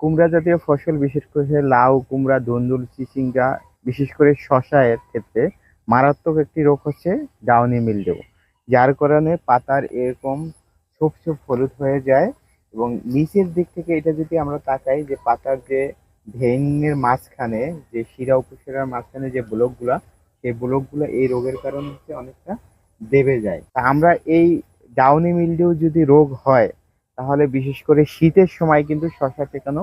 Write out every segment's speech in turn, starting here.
কুমড়া জাতীয় ফসল, বিশেষ করে লাউ, কুমড়া, ধুন্দুল, চিচিঙ্গা, বিশেষ করে শসা এর ক্ষেত্রে মারাত্মক একটি রোগ হচ্ছে ডাউনি মিলডেউ যার কারণে পাতার এরকম ছোপ ছোপ হলুদ হয়ে যায় এবং নিচের দিক থেকে এটা যদি আমরা তাকাই যে পাতার যে ভেইনের মাঝখানে, যে শিরা উপশিরার মাঝখানে যে ব্লকগুলা, সেই ব্লকগুলো এই রোগের কারণে হচ্ছে অনেকটা দেবে যায়। তা আমরা এই ডাউনি মিলডেউ যদি রোগ হয় তাহলে বিশেষ করে শীতের সময় কিন্তু শশা টেকানো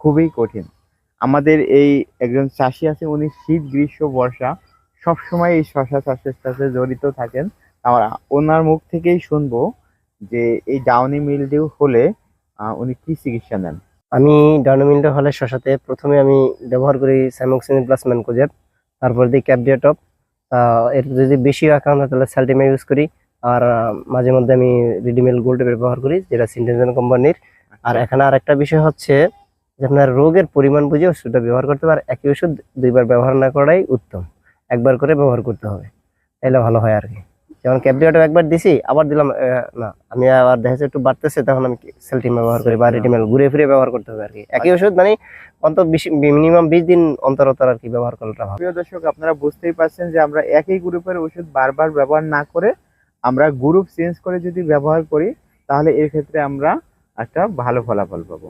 খুবই কঠিন। আমাদের এই একজন চাষি আছে, উনি শীত, গ্রীষ্ম, বর্ষা সব সময় এই শশা চাষের সাথে জড়িত থাকেন। আমরা ওনার মুখ থেকেই শুনব যে এই ডাউনি মিলডিউ হলে উনি কি চিকিৎসা নেন। আমি ডানোমিলটা হলে শশাতে প্রথমে আমি ব্যবহার করি স্যামোক্সিন প্লাস ম্যানকোজেব, তারপর দিই ক্যাপডিয়াটপ এর যদি বেশি আক্রান্ত হয় তাহলে স্যালটিমা ইউজ করি। আর মাঝে মধ্যে আমি রিডিমেল গোল্ড ব্যবহার করি যেটা সিনটেনজন কোম্পানির আর এখানে আর একটা বিষয় হচ্ছে যে আপনার রোগের পরিমাণ বুঝে ওষুধটা ব্যবহার করতে পারে একই ওষুধ দুইবার ব্যবহার না করাই উত্তম। একবার করে ব্যবহার করতে হবে তাহলে ভালো হয় আর কি। যেমন ক্যাপডিয়াটপ একবার দিছি আবার দিলাম না আমি আবার দেখা যাচ্ছে একটু বাড়তেছে তখন আমি সেলটিম ব্যবহার করি বা রেডিমেল ঘুরে ফিরে ব্যবহার করতে হবে আর কি। একই ওষুধ মানে অন্তত মিনিমাম বিশ দিন অন্তর অন্তর আর কি ব্যবহার করাটা ভালো। প্রিয় দর্শক আপনারা বুঝতেই পারছেন যে আমরা একই গ্রুপের ওষুধ বারবার ব্যবহার না করে আমরা গ্রুপ চেঞ্জ করে যদি ব্যবহার করি, তাহলে এক্ষেত্রে ক্ষেত্রে আমরা একটা ভালো ফলাফল পাবো।